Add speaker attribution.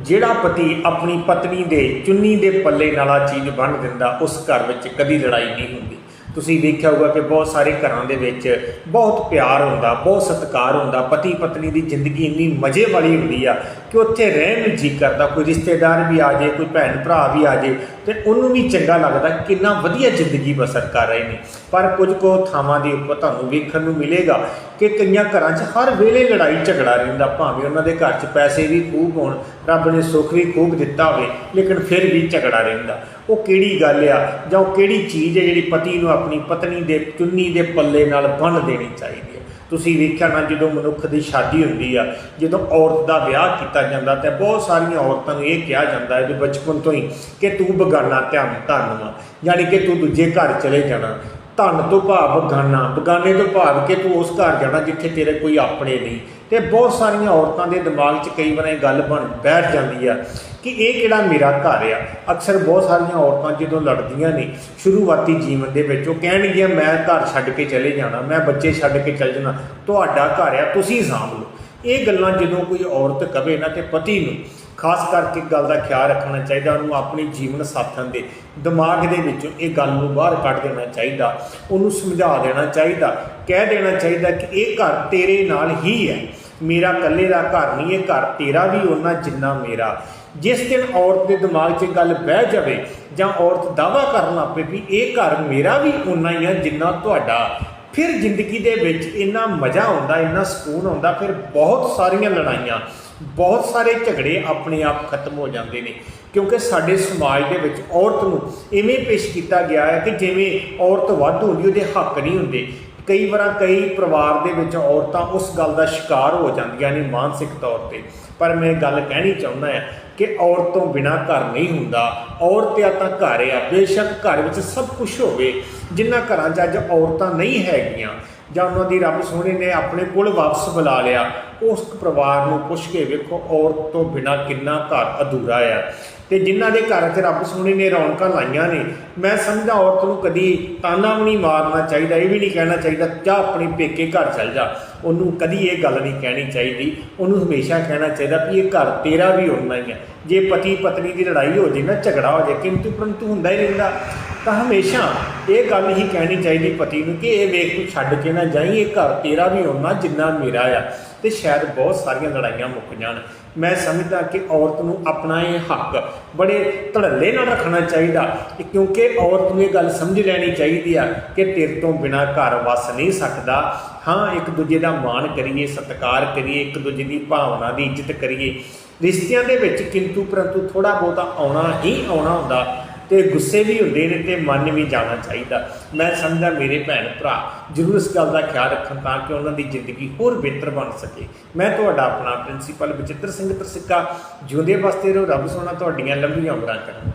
Speaker 1: ਜਿਹੜਾ ਪਤੀ ਆਪਣੀ ਪਤਨੀ ਦੇ ਚੁੰਨੀ ਦੇ ਪੱਲੇ ਨਾਲ ਆ ਚੀਜ਼ ਬੰਨ ਦਿੰਦਾ, ਉਸ ਘਰ ਵਿੱਚ ਕਦੀ ਲੜਾਈ ਨਹੀਂ ਹੁੰਦੀ। ਤੁਸੀਂ ਵੇਖਿਆ ਹੋਊਗਾ ਕਿ ਬਹੁਤ ਸਾਰੇ ਘਰਾਂ ਦੇ ਵਿੱਚ ਬਹੁਤ ਪਿਆਰ ਹੁੰਦਾ, ਬਹੁਤ ਸਤਿਕਾਰ ਹੁੰਦਾ ਪਤੀ ਪਤਨੀ ਦੀ ਜ਼ਿੰਦਗੀ ਇੰਨੀ ਮਜ਼ੇ ਵਾਲੀ ਹੁੰਦੀ ਆ ਕਿ ਉੱਥੇ ਰਹਿਣ ਨੂੰ ਜੀ ਕਰਦਾ, ਕੋਈ ਰਿਸ਼ਤੇਦਾਰ ਵੀ ਆ ਜਾਏ ਕੋਈ ਭੈਣ ਭਰਾ ਵੀ ਆ ਜਾਏ ਤੇ ਉਹਨੂੰ ਵੀ ਚੰਗਾ ਲੱਗਦਾ ਕਿੰਨਾ ਵਧੀਆ ਜ਼ਿੰਦਗੀ ਬਸਰ ਕਰ ਰਹੇ ਨੇ। ਪਰ ਕੁਝ ਕੁ ਥਾਵਾਂ ਦੇ ਉੱਪਰ ਤੁਹਾਨੂੰ ਵੇਖਣ ਨੂੰ ਮਿਲੇਗਾ ਕਿ ਕਈਆਂ ਘਰਾਂ 'ਚ ਹਰ ਵੇਲੇ ਲੜਾਈ ਝਗੜਾ ਰਹਿੰਦਾ, ਭਾਵੇਂ ਉਹਨਾਂ ਦੇ ਘਰ 'ਚ ਪੈਸੇ ਵੀ ਖੂਬ ਹੋਣ ਰੱਬ ਨੇ ਸੁੱਖ ਵੀ ਖੂਬ ਦਿੱਤਾ ਹੋਵੇ, ਲੇਕਿਨ ਫਿਰ ਵੀ ਝਗੜਾ ਰਹਿੰਦਾ। ਉਹ ਕਿਹੜੀ ਗੱਲ ਆ? ਜਾਂ ਉਹ ਕਿਹੜੀ ਚੀਜ਼ ਹੈ ਜਿਹੜੀ ਪਤੀ ਨੂੰ ਆਪਣੀ ਪਤਨੀ ਦੇ ਚੁੰਨੀ ਦੇ ਪੱਲੇ ਨਾਲ ਬੰਨ ਦੇਣੀ ਚਾਹੀਦੀ ਹੈ ਤੁਸੀਂ ਵੇਖਿਆ ਨਾ, ਜਦੋਂ ਮਨੁੱਖ ਦੀ ਸ਼ਾਦੀ ਹੁੰਦੀ ਆ, ਜਦੋਂ ਔਰਤ ਦਾ ਵਿਆਹ ਕੀਤਾ ਜਾਂਦਾ ਤੇ ਬਹੁਤ ਸਾਰੀਆਂ ਔਰਤਾਂ ਨੂੰ ਇਹ ਕਿਹਾ ਜਾਂਦਾ ਹੈ ਵੀ ਬਚਪਨ ਤੋਂ ਹੀ ਕਿ ਤੂੰ ਬਗਾਨਾ ਧਿਆਨ ਧੰਨਵਾ ਯਾਨੀ ਕਿ ਤੂੰ ਦੂਜੇ ਘਰ ਚਲੇ ਜਾਣਾ। ਧਨ ਤੋਂ ਭਾਵ ਬਗਾਨਾ। ਬਗਾਨੇ ਤੋਂ ਭਾਵ ਕਿ ਤੂੰ ਉਸ ਘਰ ਜਾਣਾ ਜਿੱਥੇ ਤੇਰੇ ਕੋਈ ਆਪਣੇ ਨਹੀਂ। ਤੇ ਬਹੁਤ ਸਾਰੀਆਂ ਔਰਤਾਂ ਦੇ ਦਿਮਾਗ 'ਚ ਕਈ ਵਾਰ ਇਹ ਗੱਲ ਬਣ, ਬੈਠ ਜਾਂਦੀ ਆ ਕਿ ਇਹ ਕਿਹੜਾ ਮੇਰਾ ਘਰ ਆ। ਅਕਸਰ ਬਹੁਤ ਸਾਰੀਆਂ ਔਰਤਾਂ ਜਦੋਂ ਲੜਦੀਆਂ ਨੇ, ਸ਼ੁਰੂਆਤੀ ਜੀਵਨ ਦੇ ਵਿੱਚ ਉਹ ਕਹਿਣਗੀਆਂ, ਮੈਂ ਘਰ ਛੱਡ ਕੇ ਚਲੇ ਜਾਣਾ, ਮੈਂ ਬੱਚੇ ਛੱਡ ਕੇ ਚਲ ਜਾਣਾ। ਤੁਹਾਡਾ ਘਰ ਆ, ਤੁਸੀਂ ਸਾਂਭ ਲਓ। ਇਹ ਗੱਲਾਂ ਜਦੋਂ ਕੋਈ ਔਰਤ ਕਵੇ ਨਾ ਤੇ ਪਤੀ ਨੂੰ ਖਾਸ ਕਰਕੇ ਗੱਲ ਦਾ ਖਿਆਲ ਰੱਖਣਾ ਚਾਹੀਦਾ, ਉਹਨੂੰ ਆਪਣੇ ਜੀਵਨ ਸਾਥਣ ਦੇ ਦਿਮਾਗ ਦੇ ਵਿੱਚੋਂ ਇਹ ਗੱਲ ਨੂੰ ਬਾਹਰ ਕੱਢ ਦੇਣਾ ਚਾਹੀਦਾ, ਉਹਨੂੰ ਸਮਝਾ ਦੇਣਾ ਚਾਹੀਦਾ, ਕਹਿ ਦੇਣਾ ਚਾਹੀਦਾ ਕਿ ਇਹ ਘਰ ਤੇਰੇ ਨਾਲ ਹੀ ਹੈ। ਮੇਰਾ ਇਕੱਲੇ ਦਾ ਘਰ ਨਹੀਂ ਇਹ ਘਰ ਤੇਰਾ ਵੀ ਉਹਨਾਂ ਜਿੰਨਾ ਮੇਰਾ। ਜਿਸ ਦਿਨ ਔਰਤ ਦੇ ਦਿਮਾਗ 'ਚ ਗੱਲ ਬਹਿ ਜਾਵੇ ਜਾਂ ਔਰਤ ਦਾਵਾ ਕਰਨ ਲੱਗ ਪਏ ਵੀ ਇਹ ਘਰ ਮੇਰਾ ਵੀ ਉਨਾ ਹੀ ਆ ਜਿੰਨਾ ਤੁਹਾਡਾ, ਫਿਰ ਜ਼ਿੰਦਗੀ ਦੇ ਵਿੱਚ ਇੰਨਾ ਮਜ਼ਾ ਆਉਂਦਾ, ਇੰਨਾ ਸਕੂਨ ਆਉਂਦਾ, ਫਿਰ ਬਹੁਤ ਸਾਰੀਆਂ ਲੜਾਈਆਂ। ਬਹੁਤ ਸਾਰੇ ਝਗੜੇ ਆਪਣੇ ਆਪ ਖਤਮ ਹੋ ਜਾਂਦੇ ਨੇ, ਕਿਉਂਕਿ ਸਾਡੇ ਸਮਾਜ ਦੇ ਵਿੱਚ ਔਰਤ ਨੂੰ ਇਵੇਂ ਪੇਸ਼ ਕੀਤਾ ਗਿਆ ਹੈ ਕਿ ਜਿਵੇਂ ਔਰਤ ਵੱਧ ਹੁੰਦੀ, ਉਹਦੇ ਹੱਕ ਨਹੀਂ ਹੁੰਦੇ। ਕਈ ਵਾਰਾਂ ਕਈ ਪਰਿਵਾਰ ਦੇ ਵਿੱਚ ਔਰਤਾਂ ਉਸ ਗੱਲ ਦਾ ਸ਼ਿਕਾਰ ਹੋ ਜਾਂਦੀਆਂ ਨੇ ਮਾਨਸਿਕ ਤੌਰ ਤੇ। ਪਰ ਮੈਂ ਗੱਲ ਕਹਿਣੀ ਚਾਹੁੰਦਾ ਹਾਂ ਕਿ ਔਰਤ ਤੋਂ ਬਿਨਾ ਘਰ ਨਹੀਂ ਹੁੰਦਾ। ਔਰਤ ਆ ਤਾਂ ਘਰ ਆ, ਬੇਸ਼ੱਕ ਘਰ ਵਿੱਚ ਸਭ ਕੁਝ ਹੋਵੇ, ਜਿਨ੍ਹਾਂ ਘਰਾਂ 'ਚ ਅੱਜ ਔਰਤਾਂ ਨਹੀਂ ਹੈਗੀਆਂ ਜਾਂ ਉਹਨਾਂ ਦੀ ਰੱਬ ਸੋਹਣੇ ਨੇ ਆਪਣੇ ਕੋਲ ਵਾਪਸ ਬੁਲਾ ਲਿਆ ਉਸ ਪਰਿਵਾਰ ਨੂੰ ਪੁੱਛ ਕੇ ਵੇਖੋ, ਔਰਤ ਤੋਂ ਬਿਨਾ ਕਿੰਨਾ ਘਰ ਅਧੂਰਾ ਆ। ਤੇ ਜਿਨ੍ਹਾਂ ਦੇ ਘਰ 'ਚ ਰੱਬ ਸੋਹਣੇ ਨੇ ਰੌਣਕਾਂ ਲਾਈਆਂ ਨੇ, ਮੈਂ ਸਮਝਦਾ ਔਰਤ ਨੂੰ ਕਦੀ ਤਾਨਾ ਵੀ ਨਹੀਂ ਮਾਰਨਾ ਚਾਹੀਦਾ, ਇਹ ਵੀ ਨਹੀਂ ਕਹਿਣਾ ਚਾਹੀਦਾ, ਜਾ ਆਪਣੇ ਪੇਕੇ ਘਰ ਚੱਲ ਜਾ। ਉਹਨੂੰ ਕਦੀ ਇਹ ਗੱਲ ਨਹੀਂ ਕਹਿਣੀ ਚਾਹੀਦੀ। ਉਹਨੂੰ ਹਮੇਸ਼ਾ ਕਹਿਣਾ ਚਾਹੀਦਾ ਵੀ ਇਹ ਘਰ ਤੇਰਾ ਵੀ ਹੋਣਾ ਹੀ ਹੈ ਜੇ ਪਤੀ ਪਤਨੀ ਦੀ ਲੜਾਈ ਹੋ ਜੇ ਨਾ, ਝਗੜਾ ਹੋ ਜੇ, ਕਿੰਤੂ ਪਰੰਤੂ ਹੁੰਦਾ ਹੀ ਰਹਿੰਦਾ ਤਾਂ ਹਮੇਸ਼ਾ ਇਹ ਗੱਲ ਹੀ ਕਹਿਣੀ ਚਾਹੀਦੀ ਪਤੀ ਨੂੰ ਕਿ ਇਹ ਵੇਖ ਤੂੰ ਛੱਡ ਕੇ ਨਾ ਜਾਈ, ਇਹ ਘਰ ਤੇਰਾ ਵੀ ਹੋਣਾ ਜਿੰਨਾ ਮੇਰਾ ਆ। ਤੇ ਸ਼ਾਇਦ ਬਹੁਤ ਸਾਰੀਆਂ ਲੜਾਈਆਂ ਮੁੱਕ ਜਾਣ। ਮੈਂ ਸਮਝਦਾ ਕਿ ਔਰਤ ਨੂੰ ਆਪਣਾ ਇਹ ਹੱਕ ਬੜੇ ਧੜੱਲੇ ਨਾਲ ਰੱਖਣਾ ਚਾਹੀਦਾ ਕਿ ਕਿਉਂਕਿ ਔਰਤ ਨੂੰ ਇਹ ਗੱਲ ਸਮਝ ਲੈਣੀ ਚਾਹੀਦੀ ਆ ਕਿ ਤੇਰੇ ਤੋਂ ਬਿਨਾ ਘਰ ਵਸ ਨਹੀਂ ਸਕਦਾ। ਹਾਂ, ਇੱਕ ਦੂਜੇ ਦਾ ਮਾਣ ਕਰੀਏ, ਸਤਿਕਾਰ ਕਰੀਏ, ਇੱਕ ਦੂਜੇ ਦੀ ਭਾਵਨਾ ਦੀ ਇੱਜ਼ਤ ਕਰੀਏ। ਰਿਸ਼ਤਿਆਂ ਦੇ ਵਿੱਚ ਕਿੰਤੂ ਪਰੰਤੂ ਥੋੜਾ ਬਹੁਤਾ ਆਉਣਾ ਹੀ ਆਉਣਾ ਹੁੰਦਾ। ਤੇ ਗੁੱਸੇ ਵੀ ਹੁੰਦੇ ਨੇ ਤੇ ਮਨ ਵੀ ਜਾਣਾ ਚਾਹੀਦਾ। ਮੈਂ ਸਮਝਦਾ ਮੇਰੇ ਭੈਣ ਭਰਾ ਜ਼ਰੂਰ ਇਸ ਗੱਲ ਦਾ ਖਿਆਲ ਰੱਖਣ ਤਾਂ ਕਿ ਉਹਨਾਂ ਦੀ ਜ਼ਿੰਦਗੀ ਹੋਰ ਬਿਹਤਰ ਬਣ ਸਕੇ। ਮੈਂ ਤੁਹਾਡਾ ਆਪਣਾ ਪ੍ਰਿੰਸੀਪਲ ਬਚਿੱਤਰ ਸਿੰਘ ਤਰਸਿੱਕਾ ਜਿਉਂਦੇ ਵਸਦੇ ਰਹੋ, ਰੱਬ ਸੋਹਣਾ, ਤੁਹਾਡੀਆਂ ਲੰਬੀਆਂ ਉਮਰਾਂ ਕਰੇ।